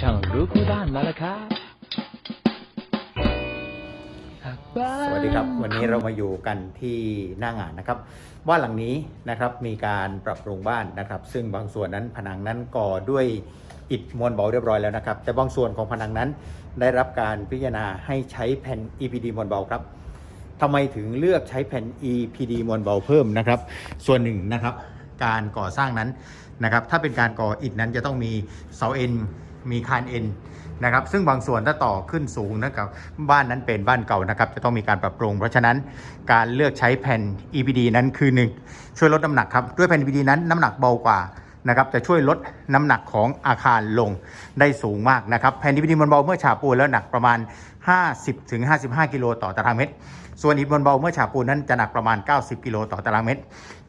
ช่างรู้คู่บ้านมาแล้วครับหากบ้านสวัสดีครับ วันนี้เรามาอยู่กันที่หน้างานนะครับบ้านหลังนี้นะครับมีการปรับปรุงบ้านนะครับ ซึ่งบางส่วนนั้นผนังนั้นก่อด้วยอิฐมวลเบาเรียบร้อยแล้วนะครับ แต่บางส่วนของผนังนั้นได้รับการพิจารณาให้ใช้แผ่น EPD มวลเบาครับทำไมถึงเลือกใช้แผ่น EPD มวลเบาเพิ่มนะครับ ส่วนหนึ่งนะครับ การก่อสร้างนั้นนะครับ ถ้าเป็นการก่ออิฐนั้นจะต้องมีเสาเอ็น มีคานเอ็นนะครับซึ่งบางส่วนถ้าต่อขึ้นสูงนะครับบ้านนั้นเป็นบ้านเก่านะครับจะต้องมีการปรับปรุง เพราะฉะนั้นการเลือกใช้แผ่น EPD นั้นคือหนึ่งช่วยลดน้ำหนักครับด้วยแผ่น EPD นั้นน้ำหนักเบากว่า นะครับจะช่วยลดน้ำหนักของอาคารลงได้สูงมากนะครับแผ่น EPD มันเบาเมื่อฉาบปูนแล้วหนักประมาณ 50-55 กิโลต่อตารางเมตร ส่วนอิฐบนเบาเมื่อฉาบปูนนั้นจะหนักประมาณ 90 กิโลต่อตารางเมตร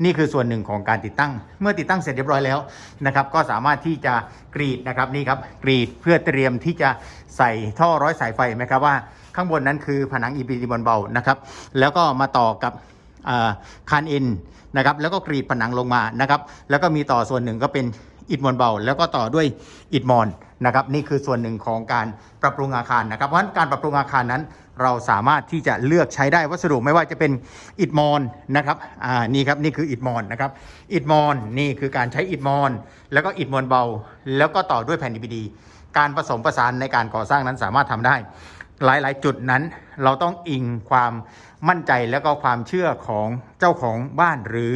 นี่คือส่วนหนึ่งของการติดตั้ง เมื่อติดตั้งเสร็จเรียบร้อยแล้วนะครับก็สามารถที่จะกรีดนะครับนี่ครับกรีดเพื่อเตรียมที่จะใส่ท่อร้อยสายไฟไหมครับว่า ข้างบนนั้นคือผนัง EPD บนเบานะครับแล้วก็มาต่อกับ คานเอ็นนะครับแล้วก็กรีดผนังลงมานะครับแล้วก็มีต่อส่วนหนึ่งก็เป็นอิฐมวลเบา แล้วก็ต่อด้วยอิฐมอนนะครับนี่คือส่วนหนึ่งของการปรับปรุงอาคารนะครับเพราะฉะนั้นการปรับปรุงอาคารนั้น เราสามารถที่จะเลือกใช้ได้วัสดุไม่ว่าจะเป็นอิฐมอนนะครับอ่านี่ครับนี่คืออิฐมอนนะครับอิฐมอนนี่คือการใช้อิฐมอน แล้วก็อิฐมวลเบา แล้วก็ต่อด้วยแผ่น DPD การผสมประสานในการก่อสร้างนั้นสามารถทำได้ หลายๆ จุดนั้น เราต้องอิงความมั่นใจแล้วก็ความเชื่อของเจ้าของบ้านหรือ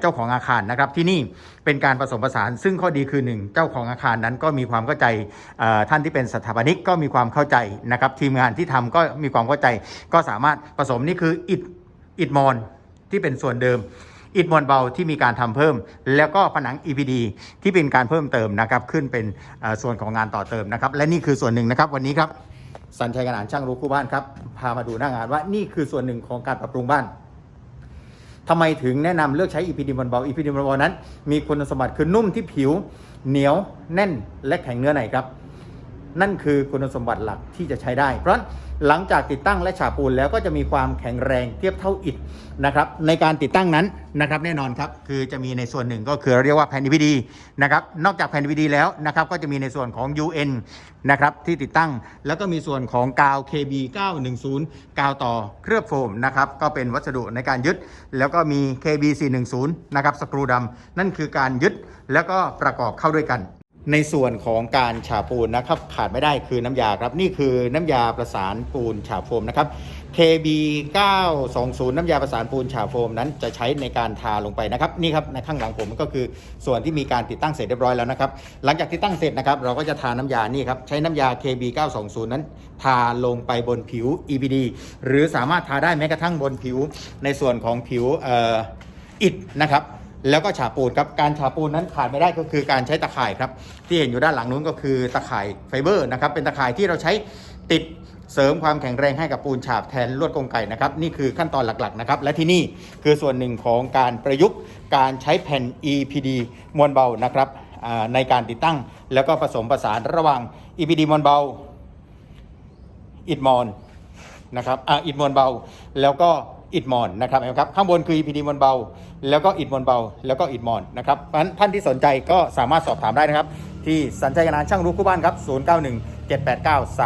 เจ้าของอาคารนะครับ ที่นี่เป็นการผสมผสาน ซึ่งข้อดีคือหนึ่งเจ้าของอาคารนั้นก็มีความเข้าใจท่านที่เป็นสถาปนิกก็มีความเข้าใจนะครับ ทีมงานที่ทำก็มีความเข้าใจ ก็สามารถผสมนี่คืออิฐอิฐมอนที่เป็นส่วนเดิมอิฐมวลเบาที่มีการทำเพิ่ม แล้วก็ผนัง EPD ที่เป็นการเพิ่มเติมนะครับ ขึ้นเป็นส่วนของงานต่อเติมนะครับ และนี่คือส่วนหนึ่งนะครับวันนี้ครับ สัญชัยกนานช่างรู้คู่บ้านครับ พามาดูหน้างานว่านี่คือส่วนหนึ่งของการปรับปรุงบ้านทำไมถึงแนะนำเลือกใช้อีพีดินบอลเบา EPD บนเบานั้น มีคุณสมบัติคือนุ่มที่ผิว เหนียวแน่นและแข็งเนื้อในครับ นั่นคือคุณสมบัติหลักที่จะใช้ได้ เพราะหลังจากติดตั้งและฉาบปูนแล้วก็จะมีความแข็งแรงเทียบเท่าอิฐนะครับในการติดตั้งนั้นนะครับแน่นอนครับคือจะมีในส่วนหนึ่งก็คือเรียกว่าแผ่น DVD นะครับนอกจากแผ่น DVD แล้วนะครับก็จะมีในส่วนของ UN นะครับที่ติดตั้ง แล้วก็มีส่วนของกาว KB 910 กาวต่อเคลือบโฟมนะครับก็เป็นวัสดุในการยึด แล้วก็มี KB 410นะครับสกรูดำนั่นคือการยึดแล้วก็ประกอบเข้าด้วยกัน ในส่วนของการฉาบปูนนะครับขาดไม่ได้คือน้ำยาครับนี่คือน้ำยาประสานปูนฉาบโฟมนะครับ KB 920 น้ำยาประสานปูนฉาบโฟมนั้นจะใช้ในการทาลงไปนะครับนี่ครับในข้างหลังผมก็คือส่วนที่มีการติดตั้งเสร็จเรียบร้อยแล้วนะครับหลังจากติดตั้งเสร็จนะครับเราก็จะทาน้ำยานี่ครับใช้น้ำยา KB 920 นั้น ทาลงไปบนผิว EPD หรือสามารถทาได้แม้กระทั่งบนผิว ในส่วนของผิวอ,อ,อิฐนะครับ แล้วก็ฉาปูนครับการฉาปูนนั้นขาดไม่ได้ก็คือการใช้ตะข่ายครับ ที่เห็นอยู่ด้านหลังนู้นก็คือตะข่ายไฟเบอร์นะครับเป็นตะข่ายที่เราใช้ติดเสริมความแข็งแรงให้กับปูนฉาบแทนลวดกรงไก่นะครับนี่คือขั้นตอนหลักๆนะครับและที่นี่คือส่วนหนึ่งของการประยุกต์การใช้แผ่น EPD มวลเบานะครับในการติดตั้ง แล้วก็ผสมผสานระหว่าง EPD มวลเบาอิดมอนนะครับอ่าอิดมอนเบา แล้วก็ อิดมอนนะครับเห็นไหมครับข้างบนคือ EPD มอนเบา แล้วก็อิดมอนเบา แล้วก็อิดมอนนะครับเพราะฉะนั้นท่านที่สนใจก็สามารถสอบถามได้นะครับที่สัญชัยกนานช่างรู้คู่บ้านครับ 091 789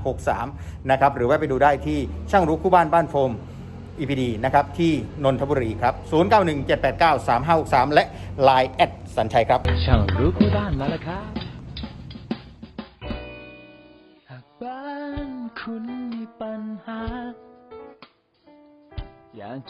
3563 นะครับ หรือว่าไปดูได้ที่ช่างรู้คู่บ้านบ้านโฟม EPD นะครับ ที่นนทบุรีครับ 091 789 3563 และ Line แอดสัญชัยครับ ช่างรู้คู่บ้านมาแล้วครับหากบ้านคุณมีปัญหา 延。